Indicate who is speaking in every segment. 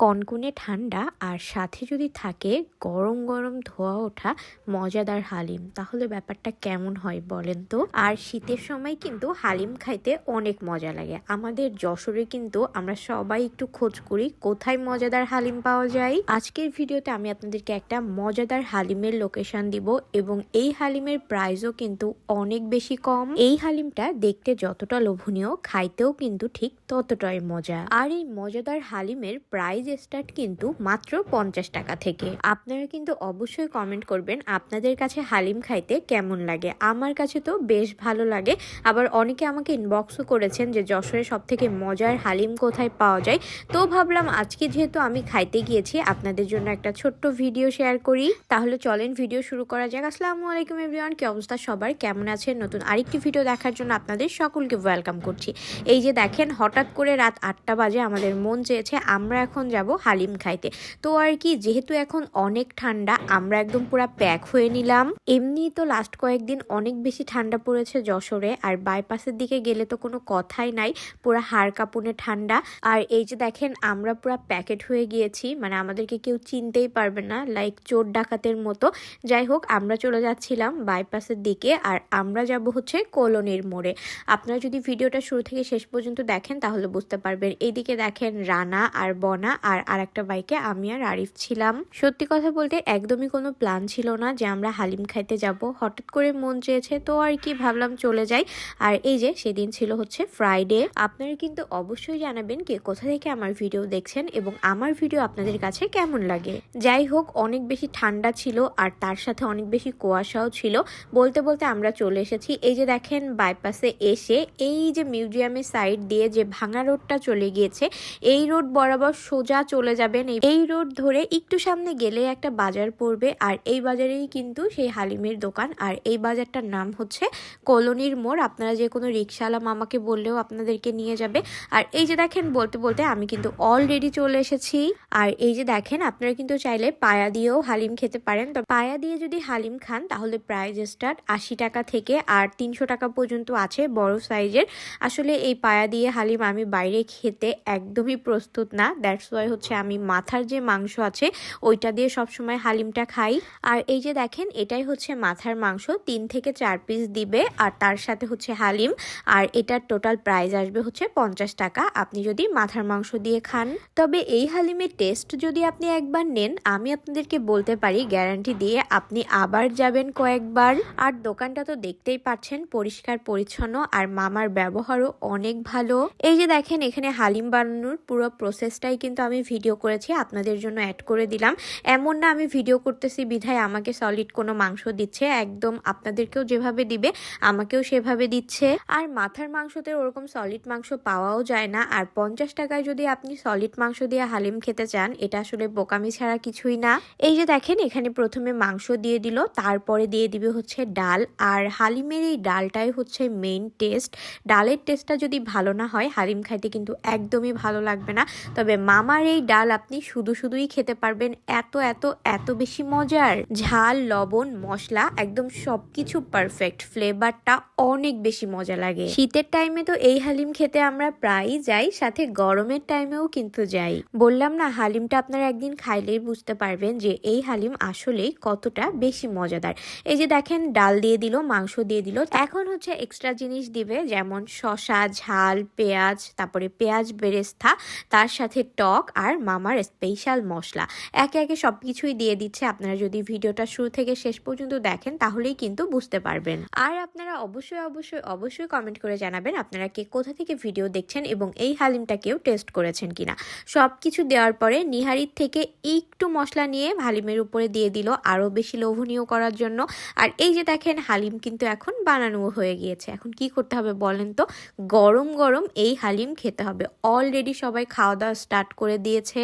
Speaker 1: কনকনে ঠান্ডা আর সাথে যদি থাকে গরম গরম ধোয়া ওঠা মজাদার হালিম। তাহলে ব্যাপারটা কেমন হয় বলেন তো? আর শীতের সময় কিন্তু হালিম খাইতে অনেক মজা লাগে। আমাদের যশোরে কিন্তু আমরা সবাই একটু খোঁজ করি কোথায় মজাদার হালিম পাওয়া যায়। আজকের ভিডিওতে আমি আপনাদেরকে একটা মজাদার হালিমের লোকেশন দিব এবং এই হালিমের প্রাইসও কিন্তু অনেক বেশি কম। এই হালিমটা দেখতে যতটা লোভনীয়, খাইতেও কিন্তু ঠিক ততটাই মজা। আর এই মজাদার হালিমের প্রাইস স্টার্ট কিন্তু মাত্র পঞ্চাশ টাকা থেকে। আপনারা কিন্তু অবশ্যই কমেন্ট করবেন আপনাদের কাছে হালিম খাইতে কেমন লাগে। আমার কাছে তো বেশ ভালো লাগে। আবার অনেকে আমাকে ইনবক্সও করেছেন যে, যশোরে সব থেকে মজার হালিম কোথায় পাওয়া যায়? তো ভাবলাম আজকে যেহেতু আমি খাইতে গিয়েছি, আপনাদের জন্য একটা ছোট্ট ভিডিও শেয়ার করি। তাহলে চলেন ভিডিও শুরু করা যাক। আসসালামু আলাইকুম এভরিওয়ান কি অবস্থা সবার? কেমন আছেন? নতুন আরেকটি ভিডিও দেখার জন্য আপনাদের সকলকে ওয়েলকাম করছি। এই যে দেখেন, হঠাৎ করে রাত আটটা বাজে, আমাদের মন চেয়েছে, আমরা এখন যাব হালিম খাইতে। তো আর কি, যেহেতু এখন অনেক ঠান্ডা, আমরা একদম পুরো প্যাক হয়ে নিলাম। এমনি তো লাস্ট কয়েকদিন অনেক বেশি ঠান্ডা পড়েছে যশোরে, আর বাইপাসের দিকে গেলে তো কোনো কথাই নাই, পুরো হাড় কাঁপুনে ঠান্ডা। আর এই যে দেখেন, আমরা পুরো প্যাকেট হয়ে গিয়েছি মানে আমাদেরকে কেউ চিনতেই পারবে না লাইক চোর ডাকাতের মতো। যাই হোক, আমরা চলে যাচ্ছিলাম বাইপাসের দিকে, আর আমরা যাব হচ্ছে কলোনির মোড়ে। আপনারা যদি ভিডিওটা শুরু থেকে শেষ পর্যন্ত দেখেন, তাহলে বুঝতে পারবেন। এইদিকে দেখেন রানা আর বনা আর আরেকটা বাইকে আমি আর আরিফ ছিলাম। সত্যি কথা বলতে একদমই কোনো প্ল্যান ছিল না যে আমরা হালিম খাইতে যাব। হঠাৎ করে মন চেয়েছে তো আর কি ভাবলাম চলে যাই। আর এই যে সেদিন ছিল হচ্ছে ফ্রাইডে আপনারা কিন্তু অবশ্যই জানাবেন কে কোথা থেকে আমার ভিডিও দেখছেন এবং আমার ভিডিও আপনাদের কাছে কেমন লাগে। যাই হোক, অনেক বেশি ঠান্ডা ছিল আর তার সাথে অনেক বেশি কুয়াশাও ছিল। বলতে বলতে আমরা চলে এসেছি। এই যে দেখেন বাইপাসে এসে এই যে মিউজিয়ামের সাইড দিয়ে যে ভাঙা রোডটা চলে গিয়েছে, এই রোড বরাবর সোজা চলে যাবেন এই- রোড ধরে একটু সামনে গেলে একটা বাজার পড়বে, আর এই বাজারেই কিন্তু সেই হালিমের দোকান। আর এই বাজারটার নাম হচ্ছে কলোনির মোড়। আপনারা যে কোনো রিক্সাওয়ালা মামাকে বললেও আপনাদেরকে নিয়ে যাবে। আর এই যে দেখেন, বলতে বলতে আমি কিন্তু অলরেডি চলে এসেছি। আর এই যে দেখেন, আপনারা কিন্তু চাইলে পায়া দিয়েও হালিম খেতে পারেন। তো পায়া দিয়ে যদি হালিম খান, তাহলে প্রাইস স্টার্ট আশি টাকা থেকে, আর তিনশো টাকা পর্যন্ত আছে বড় সাইজের। আসলে এই পায়া দিয়ে হালিম আমি বাইরে খেতে একদমই প্রস্তুত না। দ্যাটস হচ্ছে আমি মাথার যে মাংস আছে, ওইটা দিয়ে সবসময় হালিমটা খাই। আর এই যে দেখেন, এটাই হচ্ছে মাথার মাংস, তিন থেকে চার পিস দিবে, আর তার সাথে হচ্ছে হালিম, আর এটার টোটাল প্রাইস আসবে হচ্ছে পঞ্চাশ টাকা। আপনি যদি মাথার মাংস দিয়ে খান। তবে এই হালিমের টেস্ট যদি আপনি একবার নেন, আমি আপনাদেরকে বলতে পারি গ্যারান্টি দিয়ে আপনি আবার যাবেন কয়েকবার। আর দোকানটা তো দেখতেই পাচ্ছেন, পরিষ্কার, পরিচ্ছন্ন, আর মামার ব্যবহারও অনেক ভালো। এই যে দেখেন, এখানে হালিম বানানোর পুরো প্রসেসটাই কিন্তু আমি ভিডিও করেছি, আপনাদের জন্য অ্যাড করে দিলাম। এমন না আমি ভিডিও করতেছি, বিধায় আমাকে সলিড কোনো মাংস দিচ্ছে, একদম আপনাদেরকেও যেভাবে দিবে, আমাকেও সেভাবে দিচ্ছে। আর মাথার মাংসতে ওরকম সলিড মাংস পাওয়াও যায় না। আর পঞ্চাশ টাকায় যদি আপনি সলিড মাংস দিয়ে হালিম খেতে চান, এটা আসলে বোকামি ছাড়া কিছুই না। এই যে দেখেন, এখানে প্রথমে মাংস দিয়ে দিল, তারপরে দিয়ে দিবে হচ্ছে ডাল। আর হালিমের এই ডালটাই হচ্ছে মেইন টেস্ট ডালের টেস্টটা যদি ভালো না হয়, হালিম খাইতে কিন্তু একদমই ভালো লাগবে না। তবে মামার এই ডাল আপনি শুধু শুধুই খেতে পারবেন। এত এত এত বেশি মজার। ঝাল, লবণ, মশলা, একদম সবকিছু পারফেক্ট ফ্লেভারটা অনেক বেশি মজা লাগে। শীতের টাইমে তো এই হালিম খেতে আমরা প্রায়ই যাই, সাথে গরমের টাইমেও কিন্তু যাই। বললাম না, হালিমটা আপনারা একদিন খাইলেই বুঝতে পারবেন যে এই হালিম আসলেই কতটা বেশি মজাদার। এই যে দেখেন, ডাল দিয়ে দিল, মাংস দিয়ে দিল। এখন হচ্ছে এক্সট্রা জিনিস দিবে, যেমন শশা ঝাল, পেঁয়াজ, তারপরে পেঁয়াজ বেরেস্তা, তার সাথে টক আর মামার স্পেশাল মশলা। একে একে সব কিছুই দিয়ে দিচ্ছে। আপনারা যদি ভিডিওটা শুরু থেকে শেষ পর্যন্ত দেখেন, তাহলেই কিন্তু বুঝতে পারবেন। আর আপনারা অবশ্যই অবশ্যই অবশ্যই কমেন্ট করে জানাবেন আপনারা কে কোথা থেকে ভিডিও দেখছেন এবং এই হালিমটাকেও টেস্ট করেছেন কিনা। সব কিছু দেওয়ার পরে নিহারির থেকে একটু মশলা নিয়ে হালিমের উপরে দিয়ে দিল আরও বেশি লোভনীয় করার জন্য। আর এই যে দেখেন, হালিম কিন্তু এখন বানানো হয়ে গিয়েছে। এখন কি করতে হবে বলেন তো? গরম গরম এই হালিম খেতে হবে। অলরেডি সবাই খাওয়া দাওয়া স্টার্ট করে দিয়েছে।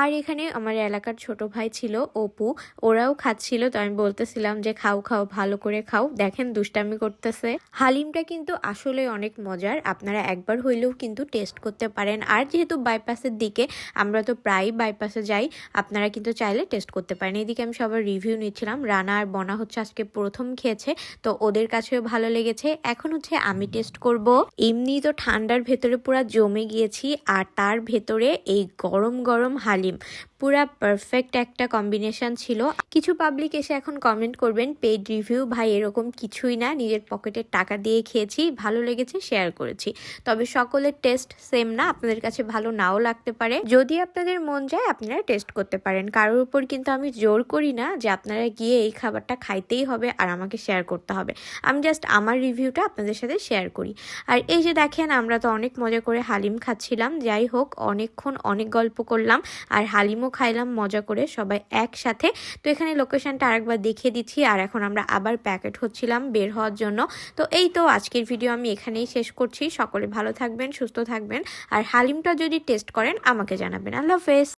Speaker 1: আর এখানে আমার এলাকার ছোট ভাই ছিল, অপু। ওরাও খাচ্ছিল, তো আমি বলতেছিলাম যে, খাও খাও, ভালো করে খাও। দেখেন, দুষ্টামি করতেছে। হালিমটা কিন্তু আসলে অনেক মজার। আপনারা একবার হইলেও কিন্তু টেস্ট করতে পারেন। আর যেহেতু বাইপাসের দিকে, আমরা তো প্রায় বাইপাসে যাই, আপনারা কিন্তু চাইলে টেস্ট করতে পারেন। এদিকে আমি সবার রিভিউ নিচ্ছিলাম। রানা আর বনা হচ্ছে আজকে প্রথম খেয়েছে, তো ওদের কাছেও ভালো লেগেছে। এখন হচ্ছে আমি টেস্ট করব। এমনি তো ঠান্ডার ভেতরে পুরো জমে গিয়েছি, আর তার ভেতরে এই গরম গরম গরম হালিম। পুরা পারফেক্ট একটা কম্বিনেশন ছিল। কিছু পাবলিক এসে এখন কমেন্ট করবেন পেড রিভিউ ভাই, এরকম কিছুই না, নিজের পকেটের টাকা দিয়ে খেয়েছি, ভালো লেগেছে শেয়ার করেছি। তবে সকলের টেস্ট সেম না, আপনাদের কাছে ভালো নাও লাগতে পারে। যদি আপনাদের মন যায়, আপনারা টেস্ট করতে পারেন। কারোর উপর কিন্তু আমি জোর করি না যে আপনারা গিয়ে এই খাবারটা খাইতেই হবে আর আমাকে শেয়ার করতে হবে। আমি জাস্ট আমার রিভিউটা আপনাদের সাথে শেয়ার করি। আর এই যে দেখেন, আমরা তো অনেক মজা করে হালিম খাচ্ছিলাম। যাই হোক, অনেকক্ষণ অনেক গল্প করলাম। আর হালিমও খাইলাম, মজা করে সবাই একসাথে। তো এখানে লোকেশনটা আরেকবার দেখিয়ে দিচ্ছি আর এখন আমরা আবার প্যাকেট হচ্ছিলাম বের হওয়ার জন্য। তো এই তো আজকের ভিডিও আমি এখানেই শেষ করছি। সকলে ভালো থাকবেন, সুস্থ থাকবেন আর হালিমটা যদি টেস্ট করেন আমাকে জানাবেন। আল্লাহ হাফেজ।